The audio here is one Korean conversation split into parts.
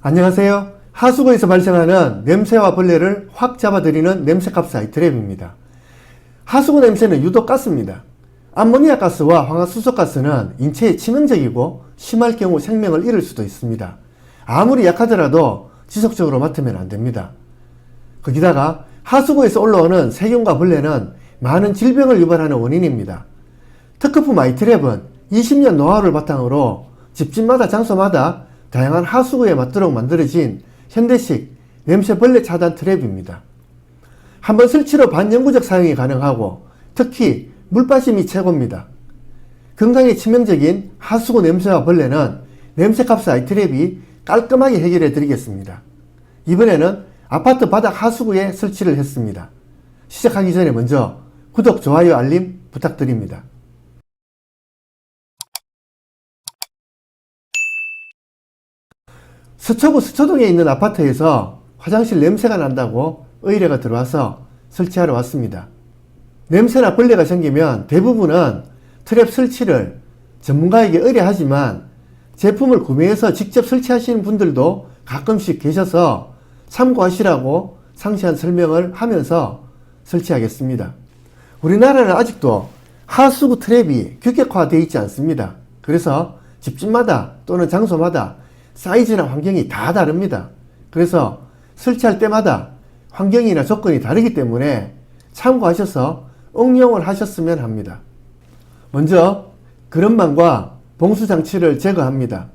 안녕하세요. 하수구에서 발생하는 냄새와 벌레를 확 잡아들이는 냄새값 사이 트랩입니다. 하수구 냄새는 유독 가스입니다. 암모니아 가스와 황화수소 가스는 인체에 치명적이고 심할 경우 생명을 잃을 수도 있습니다. 아무리 약하더라도 지속적으로 맡으면 안 됩니다. 거기다가 하수구에서 올라오는 세균과 벌레는 많은 질병을 유발하는 원인입니다. 특허품 아이트랩은 20년 노하우를 바탕으로 집집마다 장소마다 다양한 하수구에 맞도록 만들어진 현대식 냄새벌레 차단 트랩입니다. 한번 설치로 반영구적 사용이 가능하고 특히 물빠짐이 최고입니다. 건강에 치명적인 하수구 냄새와 벌레는 냄새값 아이트랩이 깔끔하게 해결해 드리겠습니다. 이번에는 아파트 바닥 하수구에 설치를 했습니다. 시작하기 전에 먼저 구독, 좋아요, 알림 부탁드립니다. 서초구 서초동에 있는 아파트에서 화장실 냄새가 난다고 의뢰가 들어와서 설치하러 왔습니다. 냄새나 벌레가 생기면 대부분은 트랩 설치를 전문가에게 의뢰하지만 제품을 구매해서 직접 설치하시는 분들도 가끔씩 계셔서 참고하시라고 상세한 설명을 하면서 설치하겠습니다. 우리나라는 아직도 하수구 트랩이 규격화되어 있지 않습니다. 그래서 집집마다 또는 장소마다 사이즈나 환경이 다 다릅니다. 그래서 설치할 때마다 환경이나 조건이 다르기 때문에 참고하셔서 응용을 하셨으면 합니다. 먼저 그런망과 봉수장치를 제거합니다.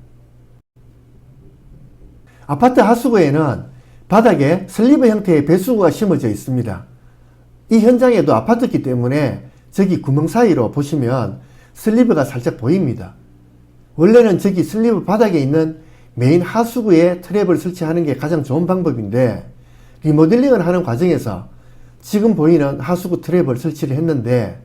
아파트 하수구에는 바닥에 슬리브 형태의 배수구가 심어져 있습니다. 이 현장에도 아파트기 때문에 저기 구멍 사이로 보시면 슬리브가 살짝 보입니다. 원래는 저기 슬리브 바닥에 있는 메인 하수구에 트랩을 설치하는 게 가장 좋은 방법인데 리모델링을 하는 과정에서 지금 보이는 하수구 트랩을 설치를 했는데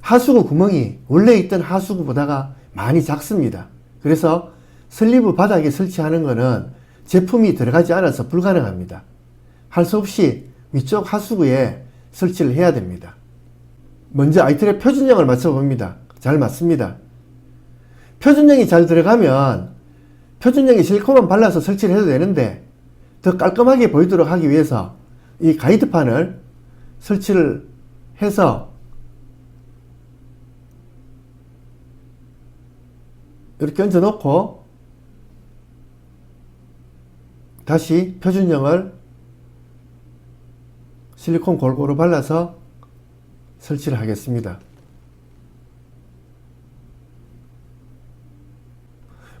하수구 구멍이 원래 있던 하수구보다가 많이 작습니다. 그래서 슬리브 바닥에 설치하는 것은 제품이 들어가지 않아서 불가능합니다. 할 수 없이 위쪽 하수구에 설치를 해야 됩니다. 먼저 아이트랩 표준형을 맞춰봅니다. 잘 맞습니다. 표준형이 잘 들어가면 표준형에 실리콘만 발라서 설치를 해도 되는데 더 깔끔하게 보이도록 하기 위해서 이 가이드판을 설치를 해서 이렇게 얹어 놓고 다시 표준형을 실리콘 골고루 발라서 설치를 하겠습니다.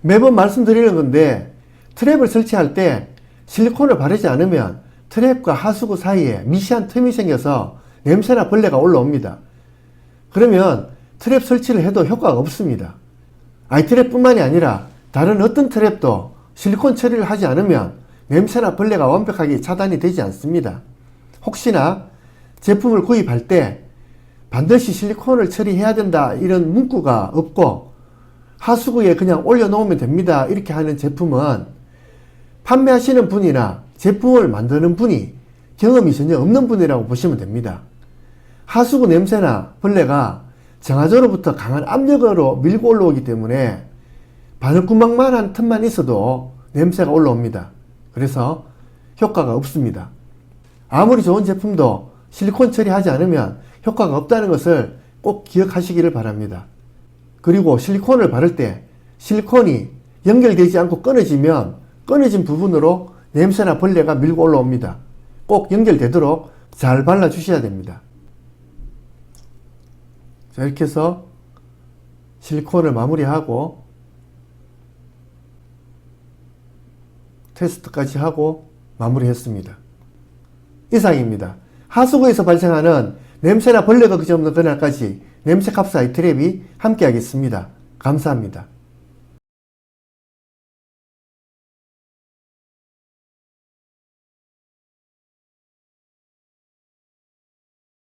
매번 말씀드리는 건데 트랩을 설치할 때 실리콘을 바르지 않으면 트랩과 하수구 사이에 미시한 틈이 생겨서 냄새나 벌레가 올라옵니다. 그러면 트랩 설치를 해도 효과가 없습니다. 아이트랩뿐만이 아니라 다른 어떤 트랩도 실리콘 처리를 하지 않으면 냄새나 벌레가 완벽하게 차단이 되지 않습니다. 혹시나 제품을 구입할 때 반드시 실리콘을 처리해야 된다 이런 문구가 없고 하수구에 그냥 올려놓으면 됩니다. 이렇게 하는 제품은 판매하시는 분이나 제품을 만드는 분이 경험이 전혀 없는 분이라고 보시면 됩니다. 하수구 냄새나 벌레가 정화조로부터 강한 압력으로 밀고 올라오기 때문에 바늘구멍만한 틈만 있어도 냄새가 올라옵니다. 그래서 효과가 없습니다. 아무리 좋은 제품도 실리콘 처리하지 않으면 효과가 없다는 것을 꼭 기억하시기를 바랍니다. 그리고 실리콘을 바를 때 실리콘이 연결되지 않고 끊어지면 끊어진 부분으로 냄새나 벌레가 밀고 올라옵니다. 꼭 연결되도록 잘 발라 주셔야 됩니다. 자, 이렇게 해서 실리콘을 마무리하고 테스트까지 하고 마무리했습니다. 이상입니다. 하수구에서 발생하는 냄새나 벌레가 그지 없는 그날까지 냄새 값사이 트랩이 함께 하겠습니다. 감사합니다.